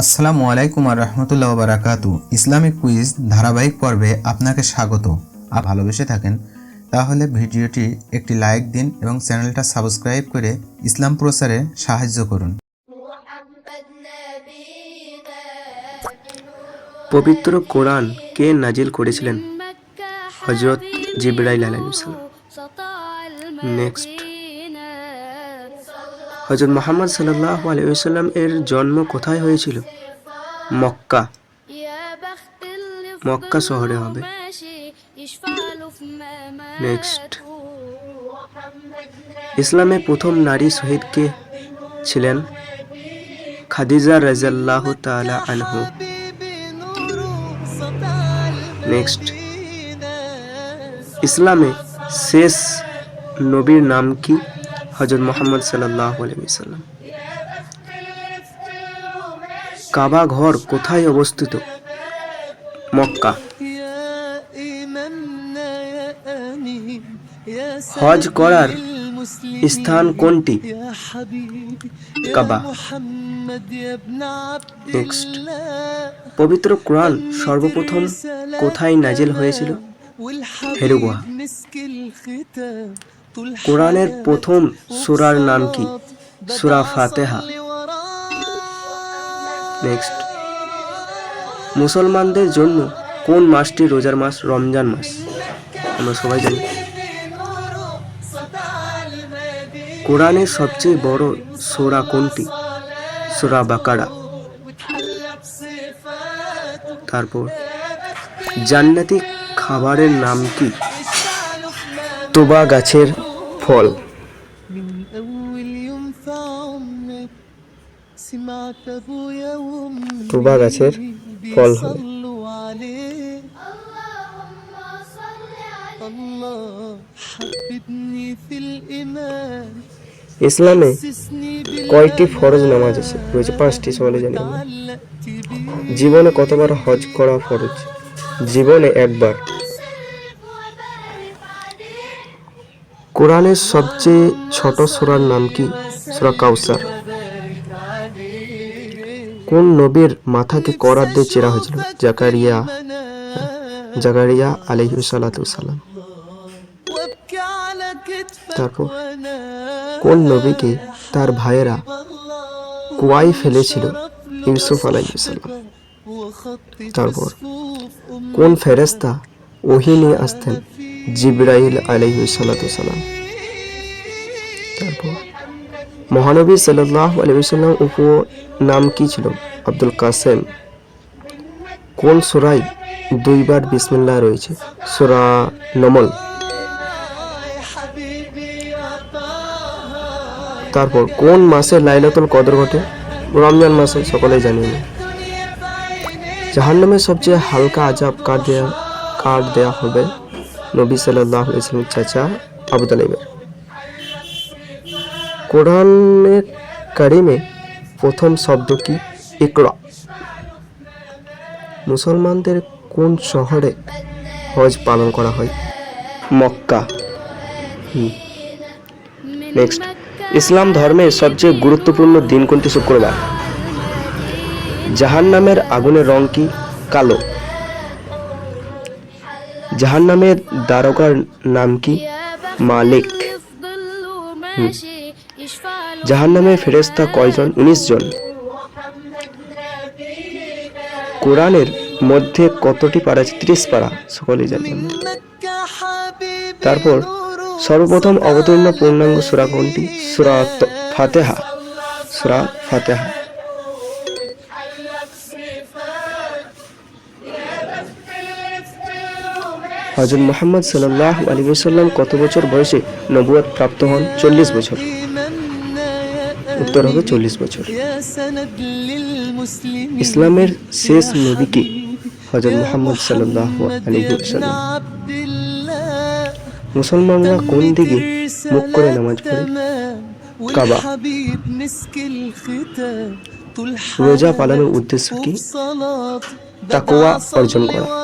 আসসালামু আলাইকুম আর রহমতুল্লাহ বারাকাতু। ইসলামিক কুইজ ধারাবাহিক পর্বে আপনাকে স্বাগত। আর ভালোবেসে থাকেন, তাহলে ভিডিওটি একটি লাইক দিন এবং চ্যানেলটা সাবস্ক্রাইব করে ইসলাম প্রসারে সাহায্য করুন। পবিত্র কোরআন কে নাজিল করেছিলেন? হজরত জিবরাইল আলাইসালাম নেক্সট। হজরত মোহাম্মদ সাল্লাহ আলাইসাল্লাম এর জন্ম কোথায় হয়েছিল? মক্কা। মক্কা শহরে হবে। নেক্সট ইসলামে প্রথম নারী শহীদ কে ছিলেন? খাদিজা রাজাল্লাহ তালা আনহু। নেক্সট ইসলামে শেষ নবীর নাম কি? হজরত মোহাম্মদ সাল্লাহ কাবা ঘর কোথায় অবস্থিত? মক্কা। হজ করার স্থান কোনটি? কাবা। নেক্সট পবিত্র কোরআন সর্বপ্রথম কোথায় নাজিল হয়েছিল? হেরুগুহা কোরআনের প্রথম সূরার নাম কি? সূরা ফাতেহা। নেক্সট মুসলমানদের জন্য কোন মাসটি রোজার মাস? রমজান মাস। আমরা সবাই জানি। কোরআনের সবচেয়ে বড় সোরা কোনটি? সোরা বাকারা। তারপর, জান্নাতি খাবারের নাম কি? তোবা গাছের ফল। তুবা গাছের ফল ইসলামে কয়টি ফরজ নামাজ আছে? রয়েছে পাঁচটি সকালে জানি জীবনে কতবার হজ করা ফরজ? জীবনে একবার। কোরআনের সবচেয়ে ছোট সুরার নাম কি? সুরা কাউসার। কোন নবীর মাথাকে করার দিয়ে চেরা হয়েছিল? জাকারিয়া জাকারিয়া আলহিউ তারপর, কোন নবীকে তার ভাইয়েরা কুয়াই ফেলেছিল? ইউসুফ আলাইসাল্লাম তারপর, কোন ফেরেস্তা ওহি নিয়ে আসতেন? জিব্রাইল আলাইসাল্লাম তারপর, মহানবী সাল্লাহ আলাইসাল্লাম উপ নাম কি ছিল? আব্দুল কাসেম। কোন সুরাই দুইবার বিসমিল্লাহ রয়েছে? সুরা নমল। তারপর, কোন মাসে লাইলাতুল কদর ঘটে? রমজান মাসে, সকলেই জানি। না জাহান্নামের সবচেয়ে হালকা আজাব কার দেয়া কার দেয়া হবে? নবী সাল্লাহ ইসলামের চাচা আবু তালিবের। কোরআনে কারিমে প্রথম শব্দ কি? ইকরা। মুসলমানদের কোন শহরে হজ পালন করা হয়? মক্কা। নেক্সট ইসলাম ধর্মের সবচেয়ে গুরুত্বপূর্ণ দিন কোনটি শুক্রবার? জাহান্নামের আগুনের রং কি? কালো। জাহান নামের দ্বারকার নাম কি? মালিক। জাহান নামে ফেরেস্তা কয়জন? উনিশ জন। কোরআনের মধ্যে কতটি পারা আছে? ত্রিশ পারা। সকলেই জানি। তারপর সর্বপ্রথম অবতীর্ণ পূর্ণাঙ্গ সুরা কোনটি? সুরা ফাতেহা। সুরা ফাতেহা। হজর মোহাম্মদ সাল্লাহ আলী সাল্লাম কত বছর বয়সে নবুয়াদ প্রাপ্ত হন? চল্লিশ বছর। উত্তর হবে চল্লিশ বছর। ইসলামের শেষ নবী কি? হজরত মোহাম্মদ সাল্লাহ আলী মুসলমানরা কোন দিকে মুখ করে নামাজ পড়ে? কাবা। রোজা পালনের উদ্দেশ্য কি? তাকোয়া অর্জন করা।